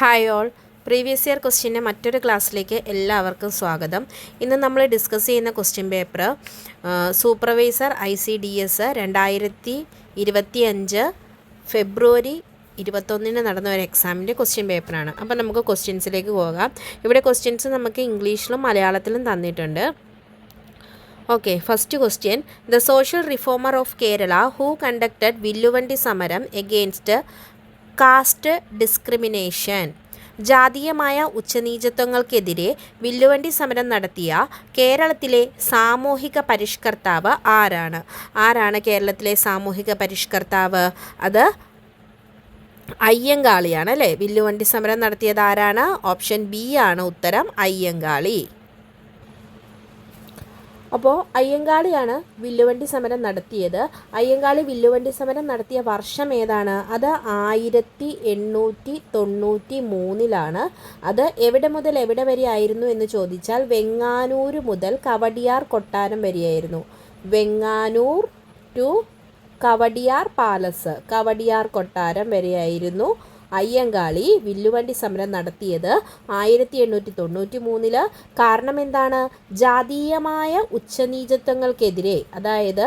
Hi all. Previous year ക്വസ്റ്റ്യന്റെ മറ്റൊരു ക്ലാസ്സിലേക്ക് എല്ലാവർക്കും സ്വാഗതം. ഇന്ന് നമ്മൾ ഡിസ്കസ് ചെയ്യുന്ന question paper supervisor I C D S രണ്ടായിരത്തി ഇരുപത്തി അഞ്ച് ഫെബ്രുവരി ഇരുപത്തൊന്നിന് നടന്ന ഒരു എക്സാമിന്റെ ക്വസ്റ്റ്യൻ പേപ്പറാണ് അപ്പോൾ നമുക്ക് ക്വസ്റ്റ്യൻസിലേക്ക് പോകാം. ഇവിടെ ക്വസ്റ്റ്യൻസ് നമുക്ക് ഇംഗ്ലീഷിലും മലയാളത്തിലും തന്നിട്ടുണ്ട്. Okay first question the social reformer of Kerala who conducted Villuvandi Samaram against caste discrimination. ജാതീയമായ ഉച്ചനീചത്വങ്ങൾക്കെതിരെ വില്ലുവണ്ടി സമരം നടത്തിയ കേരളത്തിലെ സാമൂഹിക പരിഷ്കർത്താവ് ആരാണ്? ആരാണ് കേരളത്തിലെ സാമൂഹിക പരിഷ്കർത്താവ്? അത് അയ്യങ്കാളിയാണ് അല്ലേ? വില്ലുവണ്ടി സമരം നടത്തിയത് ആരാണ്? ഓപ്ഷൻ ബി ആണ് ഉത്തരം അയ്യങ്കാളി. അപ്പോൾ അയ്യങ്കാളിയാണ് വില്ലുവണ്ടി സമരം നടത്തിയത്. അയ്യങ്കാളി വില്ലുവണ്ടി സമരം നടത്തിയ വർഷം ഏതാണ്? അത് ആയിരത്തി എണ്ണൂറ്റി തൊണ്ണൂറ്റി മൂന്നിലാണ് അത് എവിടെ മുതൽ എവിടെ വരെ ആയിരുന്നു എന്ന് ചോദിച്ചാൽ വെങ്ങാനൂർ മുതൽ കവടിയാർ കൊട്ടാരം വരെയായിരുന്നു. വെങ്ങാനൂർ ടു കവടിയാർ പാലസ് കവടിയാർ കൊട്ടാരം വരെയായിരുന്നു. അയ്യങ്കാളി വില്ലുവണ്ടി സമരം നടത്തിയത് ആയിരത്തി എണ്ണൂറ്റി തൊണ്ണൂറ്റി മൂന്നിൽ കാരണം എന്താണ്? ജാതീയമായ ഉച്ചനീചത്വങ്ങൾക്കെതിരെ അതായത്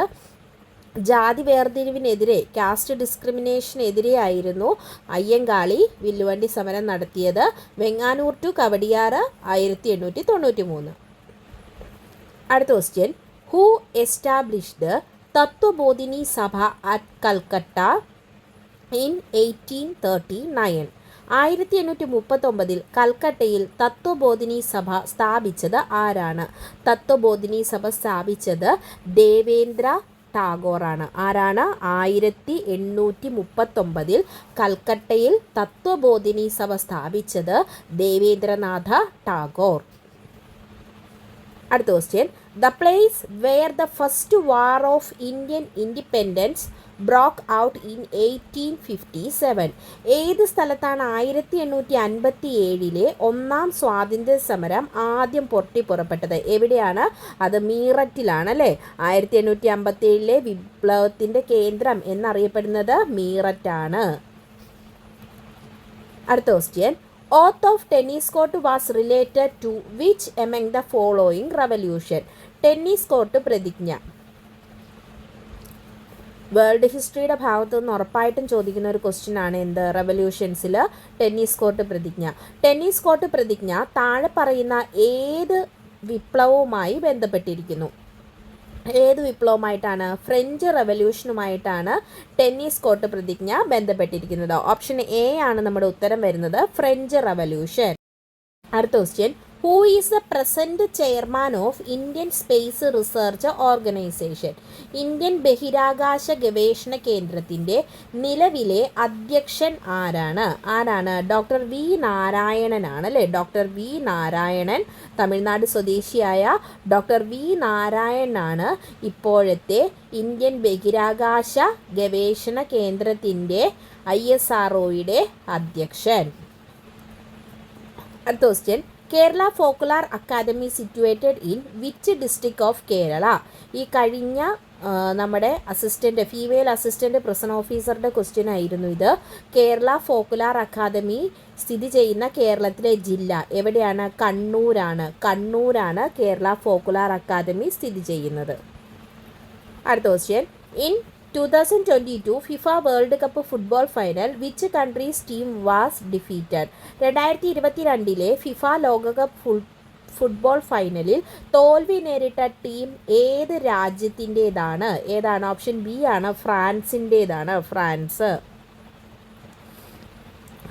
ജാതി വേർതിരിവിനെതിരെ കാസ്റ്റ് ഡിസ്ക്രിമിനേഷനെതിരെ ആയിരുന്നു അയ്യങ്കാളി വില്ലുവണ്ടി സമരം നടത്തിയത് വെങ്ങാനൂർ ടു കവടിയാറ് ആയിരത്തി എണ്ണൂറ്റി തൊണ്ണൂറ്റി മൂന്ന് അടുത്ത question who established Tattvabodhini Sabha at Calcutta in eighteen thirty nine. ആയിരത്തി എണ്ണൂറ്റി മുപ്പത്തൊമ്പതിൽ കൽക്കട്ടയിൽ തത്വബോധിനി സഭ സ്ഥാപിച്ചത് ആരാണ്? തത്വബോധിനി സഭ സ്ഥാപിച്ചത് ദേവേന്ദ്ര ടാഗോറാണ്. ആരാണ്? ആയിരത്തി എണ്ണൂറ്റി മുപ്പത്തൊമ്പതിൽ കൽക്കട്ടയിൽ തത്വബോധിനി സഭ സ്ഥാപിച്ചത് ദേവേന്ദ്രനാഥ ടാഗോർ. അടുത്ത question the place where the first war of Indian independence broke out in eighteen fifty seven. ഏത് സ്ഥലത്താണ് ആയിരത്തി എണ്ണൂറ്റി അൻപത്തി ഏഴിലെ ഒന്നാം സ്വാതന്ത്ര്യ സമരം ആദ്യം പൊട്ടി പുറപ്പെട്ടത്? എവിടെയാണ്? അത് മീററ്റിലാണ് അല്ലേ ആയിരത്തി എണ്ണൂറ്റി അമ്പത്തി ഏഴിലെ വിപ്ലവത്തിന്റെ കേന്ദ്രം എന്നറിയപ്പെടുന്നത് മീററ്റാണ്. അടുത്ത question oath of tennis court was related to which among the following revolution tennis court പ്രതിജ്ഞ. വേൾഡ് ഹിസ്റ്ററിയുടെ ഭാഗത്തു നിന്ന് ഉറപ്പായിട്ടും ചോദിക്കുന്ന ഒരു ക്വസ്റ്റ്യൻ ആണ് എന്ത്? റെവല്യൂഷൻസിൽ ടെന്നീസ് കോർട്ട് പ്രതിജ്ഞ. ടെന്നീസ് കോർട്ട് പ്രതിജ്ഞ താഴെ പറയുന്ന ഏത് വിപ്ലവവുമായി ബന്ധപ്പെട്ടിരിക്കുന്നു? ഏത് വിപ്ലവമായിട്ടാണ് ഫ്രഞ്ച് റെവല്യൂഷനുമായിട്ടാണ് ടെന്നീസ് കോർട്ട് പ്രതിജ്ഞ ബന്ധപ്പെട്ടിരിക്കുന്നത്. ഓപ്ഷൻ എ ആണ് നമ്മുടെ ഉത്തരം വരുന്നത്. French revolution. അടുത്ത question who is the present chairman of Indian Space Research Organisation Indian ബഹിരാകാശ ഗവേഷണ കേന്ദ്രത്തിന്റെ നിലവിലെ അധ്യക്ഷൻ ആരാണ്? ആരാണ്? ഡോക്ടർ വി നാരായണനാണ് അല്ലേ? ഡോക്ടർ വി നാരായണൻ തമിഴ്നാട് സ്വദേശിയായ ഡോക്ടർ വി നാരായണനാണ് ഇപ്പോഴത്തെ ഇന്ത്യൻ ബഹിരാകാശ ഗവേഷണ കേന്ദ്രത്തിന്റെ ഐ എസ് ആർ ഒയുടെ അധ്യക്ഷൻ. അടുത്ത question Kerala folklore academy situated in which district of Kerala ഈ കഴിഞ്ഞ നമ്മുടെ അസിസ്റ്റന്റ് ഫീമെയിൽ അസിസ്റ്റന്റ് പ്രസൻ ഓഫീസറുടെ ക്വസ്റ്റ്യൻ ആയിരുന്നു ഇത്. കേരള ഫോക്കുലാർ അക്കാദമി സ്ഥിതി ചെയ്യുന്ന കേരളത്തിലെ ജില്ല എവിടെയാണ്? കണ്ണൂരാണ്. കണ്ണൂരാണ് കേരള ഫോക്കുലാർ അക്കാദമി സ്ഥിതി ചെയ്യുന്നത്. അടുത്ത question in two thousand twenty two FIFA World Cup football final which countries team was defeated രണ്ടായിരത്തി ഇരുപത്തിരണ്ടിലെ ഫിഫ ലോകകപ്പ് ഫുൾ ഫുട്ബോൾ ഫൈനലിൽ തോൽവി നേരിട്ട ടീം ഏത് രാജ്യത്തിന്റേതാണ്? ഏതാണ് ഓപ്ഷൻ ബി ആണ് ഫ്രാൻസിന്റേതാണ് ഫ്രാൻസ്.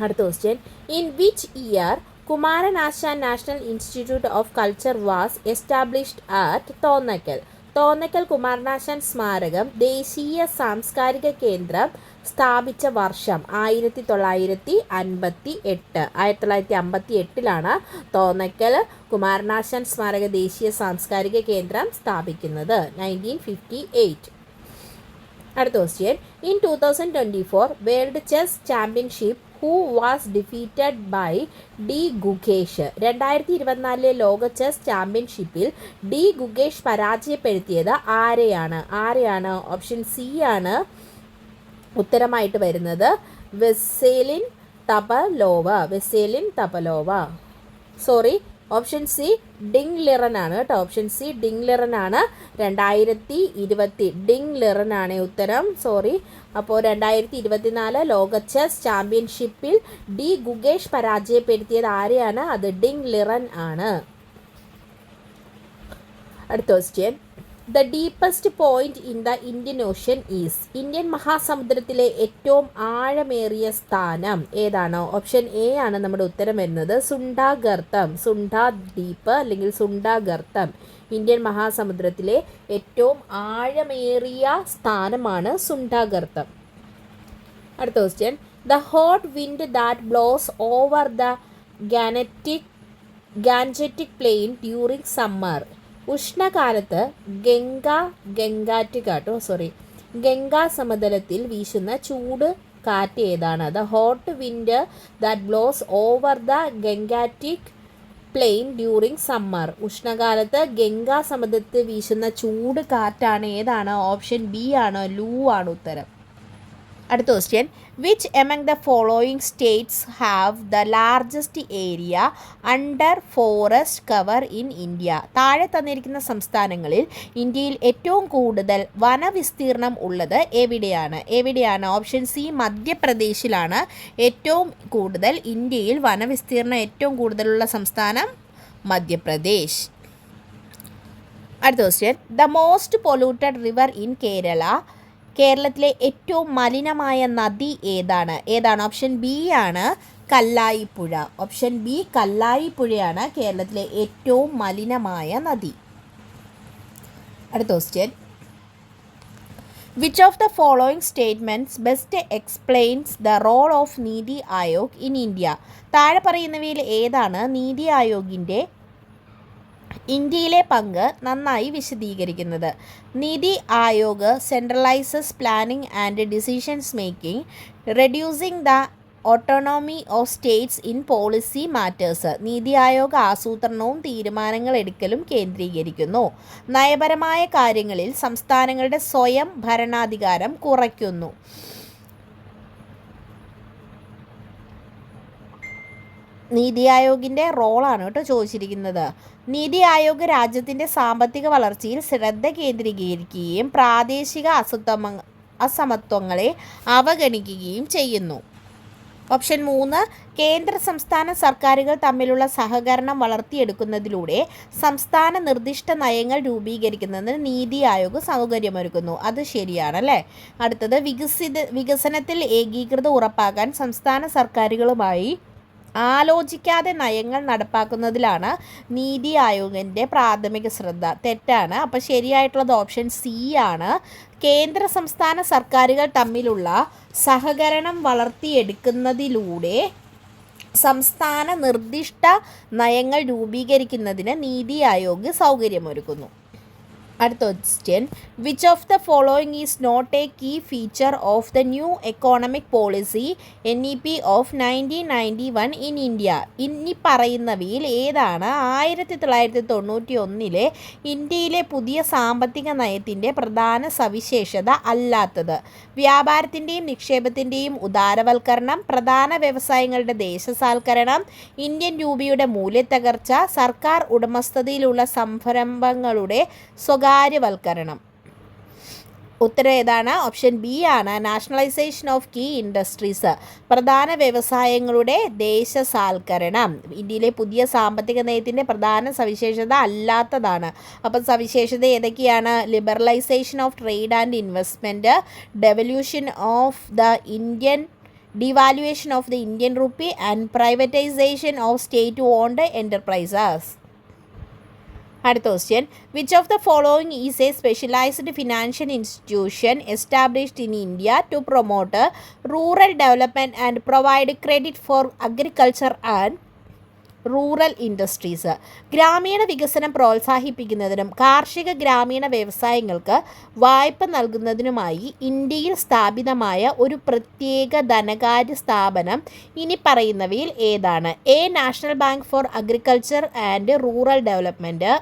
അടുത്ത question in which year Kumaranasan National Institute of Culture was established at Thonnakkal? Thonnakkal Kumaranasan സ്മാരകം ദേശീയ സാംസ്കാരിക കേന്ദ്രം സ്ഥാപിച്ച വർഷം ആയിരത്തി തൊള്ളായിരത്തി അൻപത്തി എട്ട് ആയിരത്തി തൊള്ളായിരത്തി അമ്പത്തി എട്ടിലാണ് തോന്നക്കൽ കുമാരനാശൻ സ്മാരക ദേശീയ സാംസ്കാരിക കേന്ദ്രം സ്ഥാപിക്കുന്നത്. നയന്റീൻ ഫിഫ്റ്റി എയ്റ്റ് അടുത്ത question in two thousand twenty four World Chess Championship who was defeated by D Gukesh രണ്ടായിരത്തി ഇരുപത്തിനാലിലെ ലോക ചെസ് ചാമ്പ്യൻഷിപ്പിൽ ഡി ഗുഗേഷ് പരാജയപ്പെടുത്തിയത് ആരെയാണ്? ആരെയാണ്? ഓപ്ഷൻ സി ആണ് ഉത്തരമായിട്ട് വരുന്നത് Veselin Topalov Veselin Topalov sorry option C Ding Liren ആണ് കേട്ടോ. ഓപ്ഷൻ സി ഡിങ് ലിറൻ ആണ് രണ്ടായിരത്തി ഇരുപത്തി ഡിങ് ലിറൻ ആണ് ഉത്തരം. സോറി. അപ്പോൾ രണ്ടായിരത്തി ഇരുപത്തിനാല് ലോക ചെസ് ചാമ്പ്യൻഷിപ്പിൽ ഡി ഗുഗേഷ് പരാജയപ്പെടുത്തിയത് ആരെയാണ്? അത് ഡിങ് ലിറൻ ആണ്. അടുത്ത question the deepest point in the Indian Ocean is Indian മഹാസമുദ്രത്തിലെ ഏറ്റവും ആഴമേറിയ സ്ഥാനം. ഏതാണ്? ഓപ്ഷൻ എ ആണ് നമ്മുടെ ഉത്തരം വരുന്നത്. സുണ്ടാഗർത്തം. സുണ്ടാ ഡീപ്പ് അല്ലെങ്കിൽ സുണ്ടാഗർത്തം. ഇന്ത്യൻ മഹാസമുദ്രത്തിലെ ഏറ്റവും ആഴമേറിയ സ്ഥാനമാണ് സുണ്ടാഗർത്തം. അടുത്ത question the hot wind that blows over the Gangetic Gangetic plain during summer ഉഷ്ണകാലത്ത് Ganga ഗംഗാറ്റുകാട്ടോ സോറി ഗംഗാ സമതലത്തിൽ വീശുന്ന ചൂട് കാറ്റ് ഏതാണ്? The hot wind that blows over the Gangetic plain during summer ഉഷ്ണകാലത്ത് Ganga സമതലത്തിൽ വീശുന്ന ചൂട് കാറ്റാണ് ഏതാണ്? ഓപ്ഷൻ ബി ആണ് ലൂ ആണ് ഉത്തരം. അടുത്ത question which among the following states have the largest area under forest cover in India താഴെ തന്നിരിക്കുന്ന സംസ്ഥാനങ്ങളിൽ ഇന്ത്യയിൽ ഏറ്റവും കൂടുതൽ വനവിസ്തീർണം ഉള്ളത് എവിടെയാണ്? എവിടെയാണ്? ഓപ്ഷൻ സി മധ്യപ്രദേശിലാണ് ഏറ്റവും കൂടുതൽ ഇന്ത്യയിൽ വനവിസ്തീർണം ഏറ്റവും കൂടുതലുള്ള സംസ്ഥാനം മധ്യപ്രദേശ്. അടുത്ത question the most polluted river in Kerala കേരളത്തിലെ ഏറ്റവും മലിനമായ നദി ഏതാണ്? ഏതാണ്? ഓപ്ഷൻ ബി ആണ് കല്ലായിപ്പുഴ. ഓപ്ഷൻ ബി കല്ലായിപ്പുഴയാണ് കേരളത്തിലെ ഏറ്റവും മലിനമായ നദി. അടുത്ത question which of the following statements best explains the role of NITI Aayog in India താഴെ പറയുന്നവയിൽ ഏതാണ്? നീതി ആയോഗിന്റെ ഇന്ത്യയിലെ പങ്ക് നന്നായി വിശദീകരിക്കുന്നത്. NITI Aayog centralises planning and decisions making reducing the autonomy of states in policy matters NITI Aayog ആസൂത്രണവും തീരുമാനങ്ങൾ എടുക്കലും കേന്ദ്രീകരിക്കുന്നു. നയപരമായ കാര്യങ്ങളിൽ സംസ്ഥാനങ്ങളുടെ സ്വയം ഭരണാധികാരം കുറയ്ക്കുന്നു. നീതി ആയോഗിന്റെ റോളാണ് കേട്ടോ ചോദിച്ചിരിക്കുന്നത്. നീതി ആയോഗ് രാജ്യത്തിന്റെ സാമ്പത്തിക വളർച്ചയിൽ ശ്രദ്ധ കേന്ദ്രീകരിക്കുകയും പ്രാദേശിക അസമത്വ അസമത്വങ്ങളെ അവഗണിക്കുകയും ചെയ്യുന്നു. ഓപ്ഷൻ മൂന്ന് കേന്ദ്ര സംസ്ഥാന സർക്കാരുകൾ തമ്മിലുള്ള സഹകരണം വളർത്തിയെടുക്കുന്നതിലൂടെ സംസ്ഥാന നിർദ്ദിഷ്ട നയങ്ങൾ രൂപീകരിക്കുന്നതിന് നീതി ആയോഗ് സൗകര്യമൊരുക്കുന്നു. അത് ശരിയാണ് അല്ലേ അടുത്തത് വികസിത വികസനത്തിൽ ഏകീകൃത ഉറപ്പാക്കാൻ സംസ്ഥാന സർക്കാരുകളുമായി ആലോചിക്കാതെ നയങ്ങൾ നടപ്പാക്കുന്നതിലാണ് നീതി ആയോഗിന്റെ പ്രാഥമിക ശ്രദ്ധ. തെറ്റാണ്. അപ്പോൾ ശരിയായിട്ടുള്ളത് ഓപ്ഷൻ സി ആണ്. കേന്ദ്ര സംസ്ഥാന സർക്കാരുകൾ തമ്മിലുള്ള സഹകരണം വളർത്തിയെടുക്കുന്നതിലൂടെ സംസ്ഥാന നിർദ്ദിഷ്ട നയങ്ങൾ രൂപീകരിക്കുന്നതിന് നീതി ആയോഗ് സൗകര്യമൊരുക്കുന്നു. അടുത്ത question which of the following is not a key feature of the new economic policy N E P of nineteen ninety one in India ഇനി പറയുന്നവയിൽ ഏതാണ്? ആയിരത്തി തൊള്ളായിരത്തി തൊണ്ണൂറ്റി ഒന്നിലെ ഇന്ത്യയിലെ പുതിയ സാമ്പത്തിക നയത്തിന്റെ പ്രധാന സവിശേഷത അല്ലാത്തത്. വ്യാപാരത്തിന്റെയും നിക്ഷേപത്തിന്റെയും ഉദാരവൽക്കരണം പ്രധാന വ്യവസായങ്ങളുടെ ദേശസാൽക്കരണം ഇന്ത്യൻ രൂപയുടെ മൂല്യത്തകർച്ച സർക്കാർ ഉടമസ്ഥതയിലുള്ള സംരംഭങ്ങളുടെ സ്വകാര്യവൽക്കരണം. ഉത്തരം ഏതാണ്? ഓപ്ഷൻ ബി ആണ്. നാഷണലൈസേഷൻ ഓഫ് കീ ഇൻഡസ്ട്രീസ് പ്രധാന വ്യവസായങ്ങളുടെ ദേശസാൽക്കരണം. ഇന്ത്യയിലെ പുതിയ സാമ്പത്തിക നയത്തിന്റെ പ്രധാന സവിശേഷത അല്ലാത്തതാണ്. അപ്പം സവിശേഷത ഏതൊക്കെയാണ്? Liberalisation of trade and investment devaluation of the Indian devaluation of the Indian rupee and privatisation of state owned enterprises അടുത്ത question which of the following is a specialised financial institution established in India to promote rural development and provide credit for agriculture and rural industries. ഗ്രാമീണ വികസനം പ്രോത്സാഹിപ്പിക്കുന്നതിനും കാർഷിക ഗ്രാമീണ വ്യവസായങ്ങൾക്ക് വായ്പ നൽകുന്നതിനുമായി ഇന്ത്യയിൽ സ്ഥാപിതമായ ഒരു പ്രത്യേക ധനകാര്യ സ്ഥാപനം ഇനി പറയുന്നവയിൽ ഏതാണ്? A national bank for agriculture and rural development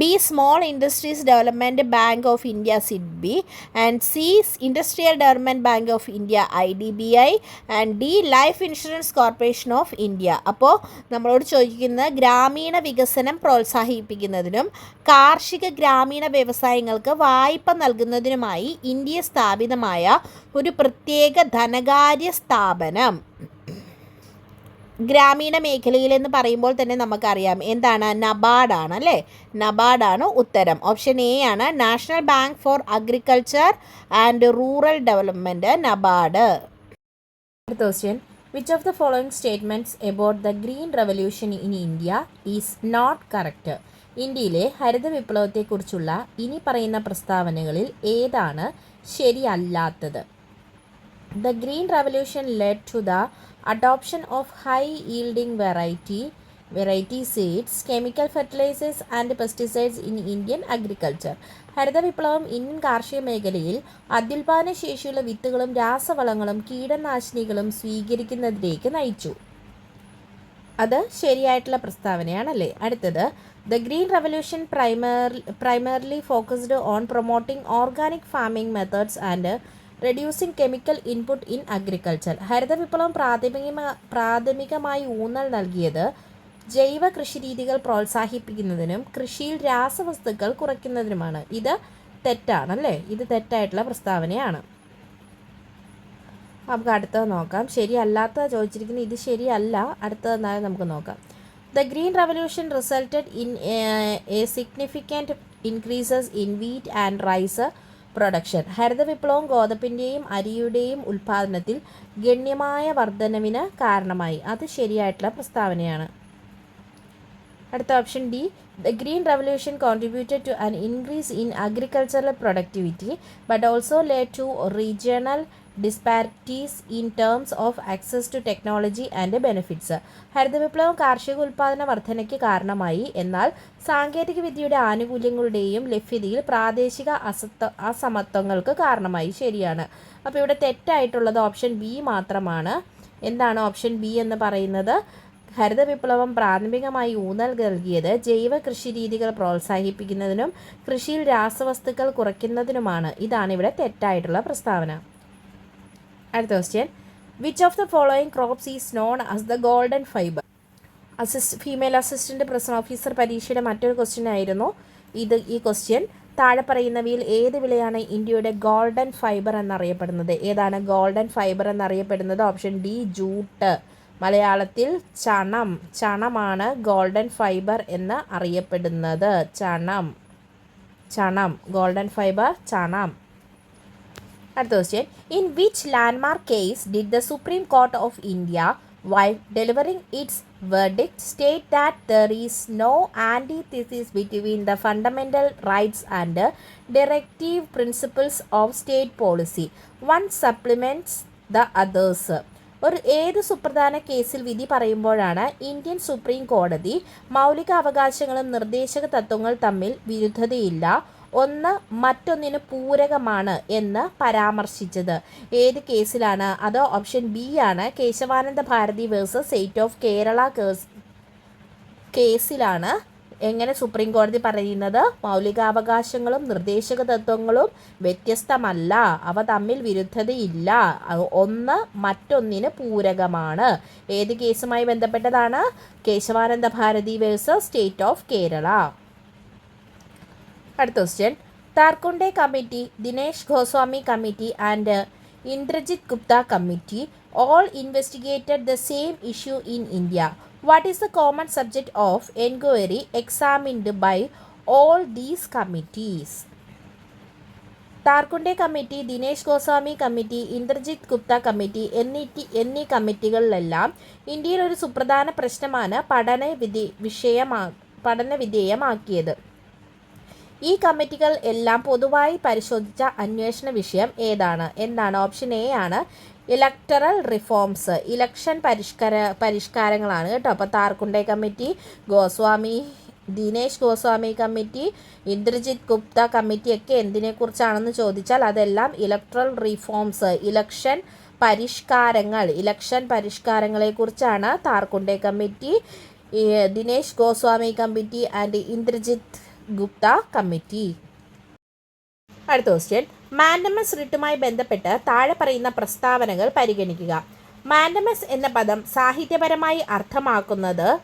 B small industries development bank of India SIDBI and C industrial development bank of India I D B I and D life insurance corporation of India അപ്പോൾ നമ്മളോട് ചോദിക്കുന്നത് ഗ്രാമീണ വികസനം പ്രോത്സാഹിപ്പിക്കുന്നതിനും കാർഷിക ഗ്രാമീണ വ്യവസായങ്ങൾക്ക് വായ്പ നൽകുന്നതിനുമായി ഇന്ത്യ സ്ഥാപിതമായ ഒരു പ്രത്യേക ധനകാര്യ സ്ഥാപനം. ഗ്രാമീണ മേഖലയിൽ എന്ന് പറയുമ്പോൾ തന്നെ നമുക്കറിയാം. എന്താണ്? നബാർഡാണ് അല്ലേ? നബാർഡാണ് ഉത്തരം. ഓപ്ഷൻ എ ആണ് national bank for agriculture and rural development NABARD. അടുത്ത question which of the following statements about the green revolution in India is not correct ഇന്ത്യയിലെ ഹരിത വിപ്ലവത്തെക്കുറിച്ചുള്ള ഇനി പറയുന്ന പ്രസ്താവനകളിൽ ഏതാണ് ശരിയല്ലാത്തത്? The green revolution led to the adoption of high yielding variety variety seeds chemical fertilisers and pesticides in Indian agriculture ഹരിത വിപ്ലവം Indian കാർഷിക മേഖലയിൽ അത്യുൽപാദന ശേഷിയുള്ള വിത്തുകളും രാസവളങ്ങളും കീടനാശിനികളും സ്വീകരിക്കുന്നതിലേക്ക് നയിച്ചു. അത് ശരിയായിട്ടുള്ള പ്രസ്താവനയാണല്ലേ? അടുത്തത് the green revolution primer primarily focused on promoting organic farming methods and reducing chemical input in agriculture ഹരിത വിപ്ലവം പ്രാഥമിക പ്രാഥമികമായി ഊന്നൽ നൽകിയത് ജൈവ കൃഷി രീതികൾ പ്രോത്സാഹിപ്പിക്കുന്നതിനും കൃഷിയിൽ രാസവസ്തുക്കൾ കുറയ്ക്കുന്നതിനുമാണ്. ഇത് തെറ്റാണല്ലേ? ഇത് തെറ്റായിട്ടുള്ള പ്രസ്താവനയാണ്. നമുക്ക് അടുത്തത് നോക്കാം. ശരിയല്ലാത്ത ചോദിച്ചിരിക്കുന്നത് ഇത് ശരിയല്ല. അടുത്തത് എന്നാലും നമുക്ക് നോക്കാം. The green revolution resulted in a significant increases in wheat and rice production. ഹരിത വിപ്ലവം ഗോതമ്പിന്റെയും അരിയുടെയും ഉൽപാദനത്തിൽ ഗണ്യമായ വർധനവിന് കാരണമായി. അത് ശരിയായിട്ടുള്ള പ്രസ്താവനയാണ്. അടുത്ത option D. The green revolution contributed to an increase in agricultural productivity but also led to regional disparities in terms of access to technology and benefits ഹരിത വിപ്ലവം കാർഷിക ഉൽപ്പാദന വർധനയ്ക്ക് കാരണമായി. എന്നാൽ സാങ്കേതിക വിദ്യയുടെ ആനുകൂല്യങ്ങളുടെയും ലഭ്യതയിൽ പ്രാദേശിക അസത്വ അസമത്വങ്ങൾക്ക് കാരണമായി. ശരിയാണ്. അപ്പോൾ ഇവിടെ തെറ്റായിട്ടുള്ളത് ഓപ്ഷൻ ബി മാത്രമാണ്. എന്താണ് ഓപ്ഷൻ ബി എന്ന് പറയുന്നത്? ഹരിത വിപ്ലവം പ്രാഥമികമായി ഊന്നൽ നൽകിയത് ജൈവ കൃഷി രീതികൾ പ്രോത്സാഹിപ്പിക്കുന്നതിനും കൃഷിയിൽ രാസവസ്തുക്കൾ കുറയ്ക്കുന്നതിനുമാണ്. ഇതാണ് ഇവിടെ തെറ്റായിട്ടുള്ള പ്രസ്താവന. അടുത്ത question which of the following crops is known as the golden fibre assist female assistant present officer പരീക്ഷയുടെ മറ്റൊരു ക്വസ്റ്റ്യൻ ആയിരുന്നു ഇത് ഈ ക്വസ്റ്റ്യൻ താഴെ പറയുന്നവയിൽ ഏത് വിളയാണ് ഇന്ത്യയുടെ ഗോൾഡൻ ഫൈബർ എന്നറിയപ്പെടുന്നത്? ഏതാണ് ഗോൾഡൻ ഫൈബർ എന്നറിയപ്പെടുന്നത്? ഓപ്ഷൻ ഡി ജൂട്ട് മലയാളത്തിൽ ചണം. ചണമാണ് ഗോൾഡൻ ഫൈബർ എന്ന് അറിയപ്പെടുന്നത്. ചണം. ചണം. ഗോൾഡൻ ഫൈബർ ചണം. അടുത്ത question in which landmark case did the Supreme Court of India, while delivering its verdict state that there is no antithesis between the fundamental rights and the directive principles of state policy one supplements the others ഒരു ഏത് സുപ്രധാന കേസിൽ വിധി പറയുമ്പോഴാണ് Indian supreme കോടതി മൗലിക അവകാശങ്ങളും നിർദ്ദേശക തത്വങ്ങൾ തമ്മിൽ വിരുദ്ധതയില്ല ഒന്ന് മറ്റൊന്നിന് പൂരകമാണ് എന്ന് പരാമർശിച്ചത്. ഏത് കേസിലാണ്? അത് ഓപ്ഷൻ ബി ആണ്. Kesavananda Bharati versus state of Kerala case കേസിലാണ്. എങ്ങനെ സുപ്രീം കോടതി പറയുന്നത്? മൗലികാവകാശങ്ങളും നിർദ്ദേശക തത്വങ്ങളും വ്യത്യസ്തമല്ല. അവ തമ്മിൽ വിരുദ്ധതയില്ല. ഒന്ന് മറ്റൊന്നിന് പൂരകമാണ്. ഏത് കേസുമായി ബന്ധപ്പെട്ടതാണ്? Kesavananda Bharati versus state of Kerala. അടുത്ത question Tarkunde committee Dinesh Goswami committee and Indrajit Gupta committee all investigated the same issue in India what is the common subject of enquiry examined by all these committees Tarkunde committee Dinesh Goswami committee Indrajit Gupta committee എന്നീ എന്നീ കമ്മിറ്റികളിലെല്ലാം ഇന്ത്യയിൽ ഒരു സുപ്രധാന പ്രശ്നമാണ് പഠന വിധി വിഷയമാ പഠന വിധേയമാക്കിയത്. ഈ കമ്മിറ്റികൾ എല്ലാം പൊതുവായി പരിശോധിച്ച അന്വേഷണ വിഷയം ഏതാണ്? എന്താണ് ഓപ്ഷൻ എ ആണ്? ഇലക്ടറൽ റിഫോംസ് ഇലക്ഷൻ പരിഷ്കര പരിഷ്കാരങ്ങളാണ് കേട്ടോ. അപ്പോൾ താർക്കുണ്ടെ കമ്മിറ്റി ഗോസ്വാമി ദിനേശ് ഗോസ്വാമി കമ്മിറ്റി ഇന്ദ്രജിത് ഗുപ്ത കമ്മിറ്റിയൊക്കെ എന്തിനെക്കുറിച്ചാണെന്ന് ചോദിച്ചാൽ അതെല്ലാം ഇലക്ട്രൽ റിഫോംസ് ഇലക്ഷൻ പരിഷ്കാരങ്ങൾ election പരിഷ്കാരങ്ങളെക്കുറിച്ചാണ് Tarkunde committee Dinesh Goswami committee and Indrajit Gupta committee. അടുത്ത ക്വസ്റ്റ്യൻ മാൻഡമസ് റിട്ടുമായി ബന്ധപ്പെട്ട് താഴെ പറയുന്ന പ്രസ്താവനകൾ പരിഗണിക്കുക. മാൻഡമസ് എന്ന പദം സാഹിത്യപരമായി അർത്ഥമാക്കുന്നത്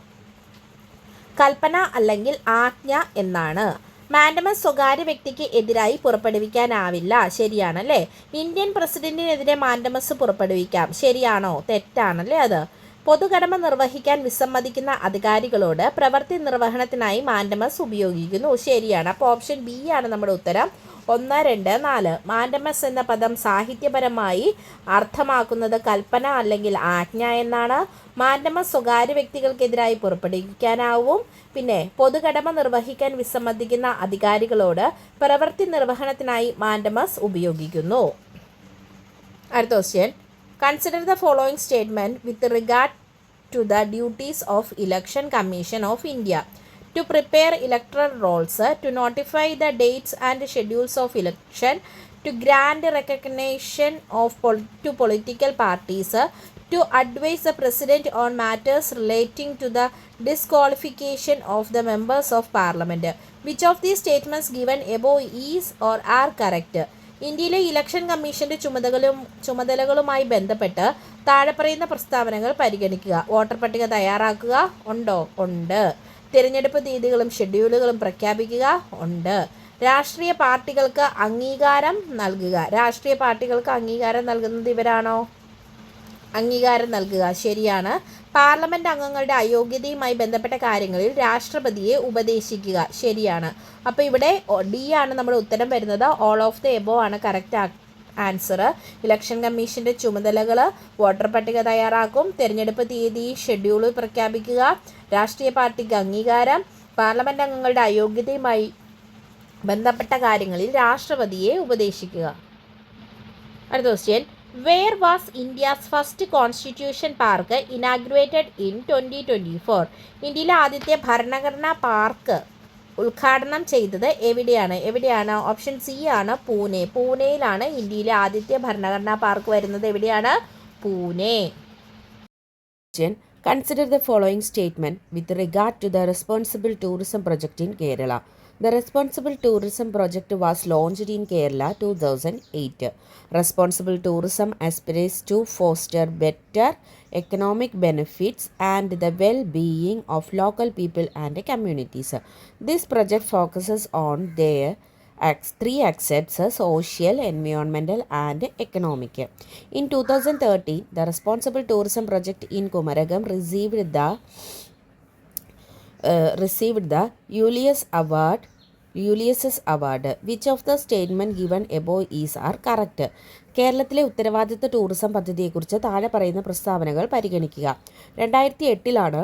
കൽപ്പന അല്ലെങ്കിൽ ആജ്ഞ എന്നാണ്. മാൻഡമസ് സ്വകാര്യ വ്യക്തിക്ക് എതിരായി പുറപ്പെടുവിക്കാനാവില്ല. ശരിയാണല്ലേ? Indian പ്രസിഡന്റിനെതിരെ mandamus പുറപ്പെടുവിക്കാം. ശരിയാണോ? തെറ്റാണല്ലേ അത്? പൊതുകടമ നിർവഹിക്കാൻ വിസമ്മതിക്കുന്ന അധികാരികളോട് പ്രവൃത്തി നിർവഹണത്തിനായി മാൻഡമസ് ഉപയോഗിക്കുന്നു. ശരിയാണ്. അപ്പോൾ ഓപ്ഷൻ ബി ആണ് നമ്മുടെ ഉത്തരം. ഒന്ന് രണ്ട് നാല്. മാൻഡമസ് എന്ന പദം സാഹിത്യപരമായി അർത്ഥമാക്കുന്നത് കൽപ്പന അല്ലെങ്കിൽ ആജ്ഞ എന്നാണ്. മാൻഡമസ് സ്വകാര്യ വ്യക്തികൾക്കെതിരായി പുറപ്പെടുവിക്കാനാവും. പിന്നെ പൊതുകടമ നിർവഹിക്കാൻ വിസമ്മതിക്കുന്ന അധികാരികളോട് പ്രവൃത്തി നിർവഹണത്തിനായി മാൻഡമസ് ഉപയോഗിക്കുന്നു. അടുത്ത question Consider the following statement with regard to the duties of Election Commission of India to prepare electoral rolls, to notify the dates and schedules of election, to grant recognition of pol- to political parties, to advise the president on matters relating to the disqualification of the members of parliament. Which of these statements given above is or are correct? ഇന്ത്യയിലെ election കമ്മീഷന്റെ ചുമതലകളും ചുമതലകളുമായി ബന്ധപ്പെട്ട് താഴെ പറയുന്ന പ്രസ്താവനകൾ പരിഗണിക്കുക. Voter പട്ടിക തയ്യാറാക്കുക ഉണ്ടോ? ഉണ്ട്. തിരഞ്ഞെടുപ്പ് തീയതികളും ഷെഡ്യൂളുകളും പ്രഖ്യാപിക്കുക ഉണ്ട്. രാഷ്ട്രീയ പാർട്ടികൾക്ക് അംഗീകാരം നൽകുക. രാഷ്ട്രീയ പാർട്ടികൾക്ക് അംഗീകാരം നൽകുന്നത് ഇവരാണോ? അംഗീകാരം നൽകുക. ശരിയാണ്. പാർലമെന്റ് അംഗങ്ങളുടെ അയോഗ്യതയുമായി ബന്ധപ്പെട്ട കാര്യങ്ങളിൽ രാഷ്ട്രപതിയെ ഉപദേശിക്കുക. ശരിയാണ്. അപ്പോൾ ഇവിടെ ഡി ആണ് നമ്മുടെ ഉത്തരം വരുന്നത്. ഓൾ ഓഫ് ദ എബോ ആണ് കറക്റ്റ് ആൻസർ ഇലക്ഷൻ കമ്മീഷന്റെ ചുമതലകൾ വോട്ടർ പട്ടിക തയ്യാറാക്കും. തിരഞ്ഞെടുപ്പ് തീയതി ഷെഡ്യൂൾ പ്രഖ്യാപിക്കുക. രാഷ്ട്രീയ പാർട്ടിക്ക് അംഗീകാരം. പാർലമെന്റ് അംഗങ്ങളുടെ അയോഗ്യതയുമായി ബന്ധപ്പെട്ട കാര്യങ്ങളിൽ രാഷ്ട്രപതിയെ ഉപദേശിക്കുക. അടുത്ത question where was India's first constitution park inaugurated in twenty twenty four ഇന്ത്യയിലെ ആദ്യത്തെ ഭരണഘടനാ പാർക്ക് ഉദ്ഘാടനം ചെയ്തത് എവിടെയാണ്? എവിടെയാണ്? ഓപ്ഷൻ സി ആണ് പൂനെ. പൂനെയിലാണ് ഇന്ത്യയിലെ ആദ്യത്തെ ഭരണഘടനാ പാർക്ക് വരുന്നത്. എവിടെയാണ്? Pune. Consider the following statement with regard to the responsible tourism project in Kerala. The responsible tourism project was launched in Kerala 2008. Responsible tourism aspires to foster better economic benefits and the well-being of local people and communities. This project focuses on their three accepts social, environmental, and economic. In 2013, the Responsible Tourism Project in Kumaragam received the received the Julius Award. Ulysses award which of the statement given above is are correct കേരളത്തിലെ ഉത്തരവാദിത്ത tourism പദ്ധതിയെക്കുറിച്ച് താഴെ പറയുന്ന പ്രസ്താവനകൾ പരിഗണിക്കുക രണ്ടായിരത്തി എട്ടിലാണ്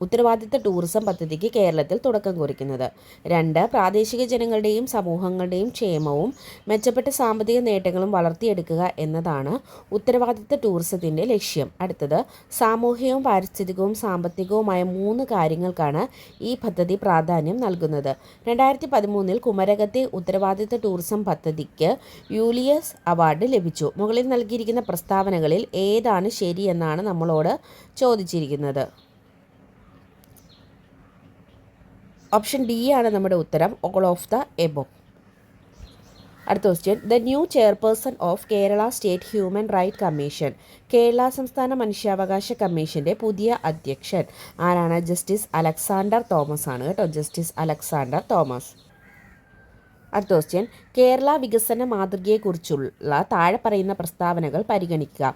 ഉത്തരവാദിത്ത ടൂറിസം പദ്ധതിക്ക് കേരളത്തിൽ തുടക്കം കുറിക്കുന്നത്. രണ്ട് പ്രാദേശിക ജനങ്ങളുടെയും സമൂഹങ്ങളുടെയും ക്ഷേമവും മെച്ചപ്പെട്ട സാമ്പത്തിക നേട്ടങ്ങളും വളർത്തിയെടുക്കുക എന്നതാണ് ഉത്തരവാദിത്ത ടൂറിസത്തിന്റെ ലക്ഷ്യം. അടുത്തത് സാമൂഹികവും പാരിസ്ഥിതികവും സാമ്പത്തികവുമായ മൂന്ന് കാര്യങ്ങൾക്കാണ് ഈ പദ്ധതി പ്രാധാന്യം നൽകുന്നത്. രണ്ടായിരത്തി പതിമൂന്നിൽ കുമരകത്തെ ഉത്തരവാദിത്ത ടൂറിസം പദ്ധതിക്ക് യൂലിയസ് അവാർഡ് ലഭിച്ചു. മുകളിൽ നൽകിയിരിക്കുന്ന പ്രസ്താവനകളിൽ ഏതാണ് ശരിയെന്നാണ് നമ്മളോട് ചോദിച്ചിരിക്കുന്നത്. ഓപ്ഷൻ ഡി ആണ് നമ്മുടെ ഉത്തരം. ഓൾ ഓഫ് ദ എബോ അടുത്ത question the new chairperson of Kerala state human right commission Kerala സംസ്ഥാന മനുഷ്യാവകാശ കമ്മീഷന്റെ പുതിയ അധ്യക്ഷൻ. ആരാണ്? ജസ്റ്റിസ് അലക്സാണ്ടർ തോമസ് ആണ് കേട്ടോ. ജസ്റ്റിസ് അലക്സാണ്ടർ തോമസ് അടുത്ത ക്വസ്റ്റ്യൻ കേരള വികസന മാതൃകയെക്കുറിച്ചുള്ള താഴെ പറയുന്ന പ്രസ്താവനകൾ പരിഗണിക്കുക.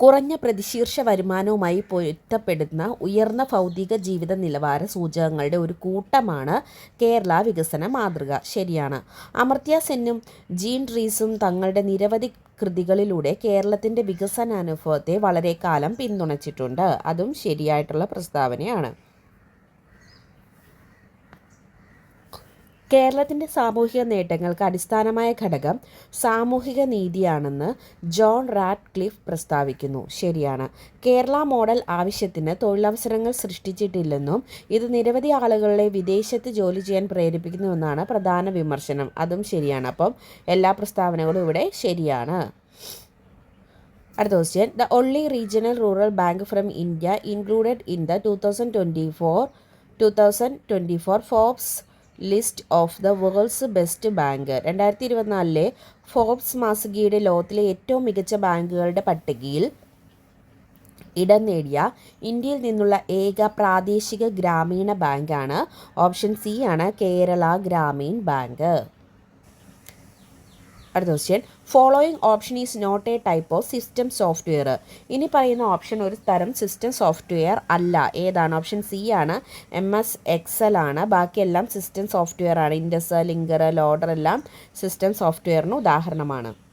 കുറഞ്ഞ പ്രതിശീർഷ വരുമാനവുമായി പൊരുത്തപ്പെടുന്ന ഉയർന്ന ഭൗതിക ജീവിത നിലവാര സൂചകങ്ങളുടെ ഒരു കൂട്ടമാണ് കേരള വികസന മാതൃക. ശരിയാണ്. അമർത്യ സെന്നും ജീൻ റീസും തങ്ങളുടെ നിരവധി കൃതികളിലൂടെ കേരളത്തിന്റെ വികസനാനുഭവത്തെ വളരെ കാലം പിന്തുണച്ചിട്ടുണ്ട്. അതും ശരിയായിട്ടുള്ള പ്രസ്താവനയാണ്. കേരളത്തിന്റെ സാമൂഹിക നേട്ടങ്ങൾക്ക് അടിസ്ഥാനമായ ഘടകം സാമൂഹിക നീതിയാണെന്ന് ജോൺ റാറ്റ് ക്ലിഫ് പ്രസ്താവിക്കുന്നു. ശരിയാണ്. കേരള മോഡൽ ആവശ്യത്തിന് തൊഴിലവസരങ്ങൾ സൃഷ്ടിച്ചിട്ടില്ലെന്നും ഇത് നിരവധി ആളുകളെ വിദേശത്ത് ജോലി ചെയ്യാൻ പ്രേരിപ്പിക്കുന്നുവെന്നാണ് പ്രധാന വിമർശനം. അതും ശരിയാണ്. അപ്പം എല്ലാ പ്രസ്താവനകളും ഇവിടെ ശരിയാണ്. അടുത്ത question the only regional rural bank from India included in the two thousand twenty four two thousand twenty four Forbes list of the world's best bank. രണ്ടായിരത്തി ഇരുപത്തിനാലിലെ ഫോർബ്സ് മാസികയുടെ ലോകത്തിലെ ഏറ്റവും മികച്ച ബാങ്കുകളുടെ പട്ടികയിൽ ഇടം നേടിയ ഇന്ത്യയിൽ നിന്നുള്ള ഏക പ്രാദേശിക ഗ്രാമീണ ബാങ്കാണ് ഓപ്ഷൻ സി ആണ് കേരള ഗ്രാമീൺ ബാങ്ക്. അടുത്ത question following option is not a type of system software ഇനി പറയുന്ന ഓപ്ഷൻ ഒരു തരം സിസ്റ്റം സോഫ്റ്റ്വെയർ അല്ല. ഏതാണ്? ഓപ്ഷൻ സി ആണ്. എം എസ് എക്സൽ ആണ്. ബാക്കിയെല്ലാം സിസ്റ്റം സോഫ്റ്റ്വെയർ ആണ്. ഇൻഡസ് ലിങ്കർ ലോഡർ എല്ലാം സിസ്റ്റം സോഫ്റ്റ്വെയറിന് ഉദാഹരണമാണ്.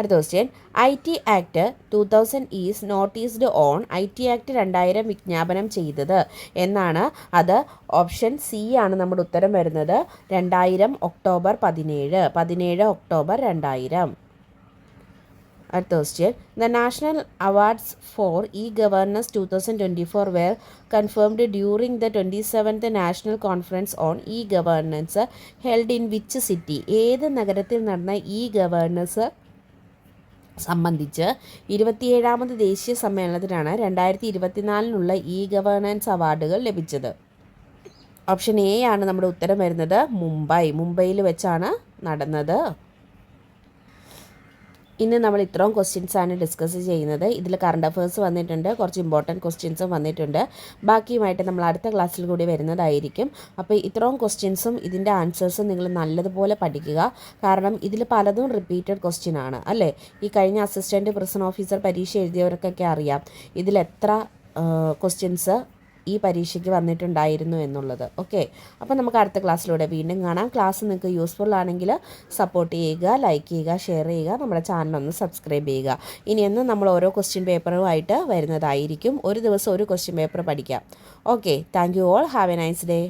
അടുത്ത question I T act two thousand is noticed on I T act രണ്ടായിരം വിജ്ഞാപനം ചെയ്തത്. എന്നാണ് അത് ഓപ്ഷൻ സി ആണ് നമ്മുടെ ഉത്തരം വരുന്നത്. രണ്ടായിരം ഒക്ടോബർ പതിനേഴ്. പതിനേഴ് ഒക്ടോബർ രണ്ടായിരം. അടുത്ത question the national awards for e governance two thousand twenty four were confirmed during the twenty seventh national conference on e governance held in which city ഏത് നഗരത്തിൽ നടന്ന ഇ ഗവർണൻസ് സംബന്ധിച്ച് ഇരുപത്തിയേഴാമത് ദേശീയ സമ്മേളനത്തിനാണ് രണ്ടായിരത്തി ഇരുപത്തിനാലിനുള്ള ഇ ഗവേണൻസ് അവാർഡുകൾ ലഭിച്ചത്. ഓപ്ഷൻ എ ആണ് നമ്മുടെ ഉത്തരം വരുന്നത് മുംബൈ. മുംബൈയിൽ വെച്ചാണ് നടന്നത്. ഇന്ന് നമ്മൾ ഇത്രയും ക്വസ്റ്റ്യൻസ് ആണ് ഡിസ്കസ് ചെയ്യുന്നത്. ഇതിൽ കറണ്ട് അഫേഴ്സ് വന്നിട്ടുണ്ട് കുറച്ച് ഇമ്പോർട്ടന്റ് ക്വസ്റ്റ്യൻസും വന്നിട്ടുണ്ട്. ബാക്കിയുമായിട്ട് നമ്മൾ അടുത്ത ക്ലാസ്സിൽ കൂടി വരുന്നതായിരിക്കും. അപ്പോൾ ഇത്രയും ക്വസ്റ്റ്യൻസും ഇതിന്റെ ആൻസേഴ്സും നിങ്ങൾ നല്ലതുപോലെ പഠിക്കുക. കാരണം ഇതിൽ പലതും റിപ്പീറ്റഡ് ക്വസ്റ്റ്യൻ ആണ് അല്ലേ? ഈ കഴിഞ്ഞ അസിസ്റ്റന്റ് പ്രിസൺ ഓഫീസർ പരീക്ഷ എഴുതിയവർക്കൊക്കെ അറിയാം. ഇതിലെത്ര ക്വസ്റ്റ്യൻസ് ഈ പരീക്ഷയ്ക്ക് വന്നിട്ടുണ്ടായിരുന്നു എന്നുള്ളത്. ഓക്കെ അപ്പോൾ നമുക്ക് അടുത്ത ക്ലാസ്സിലൂടെ വീണ്ടും കാണാം. ക്ലാസ് നിങ്ങൾക്ക് യൂസ്ഫുൾ ആണെങ്കിൽ സപ്പോർട്ട് ചെയ്യുക ലൈക്ക് ചെയ്യുക ഷെയർ ചെയ്യുക നമ്മുടെ ചാനലൊന്ന് സബ്സ്ക്രൈബ് ചെയ്യുക. ഇനി എന്നും നമ്മൾ ഓരോ ക്വസ്റ്റ്യൻ പേപ്പറുമായിട്ട് വരുന്നതായിരിക്കും. ഒരു ദിവസം ഒരു ക്വസ്റ്റ്യൻ പേപ്പർ പഠിക്കാം. Okay thank you all have a nice day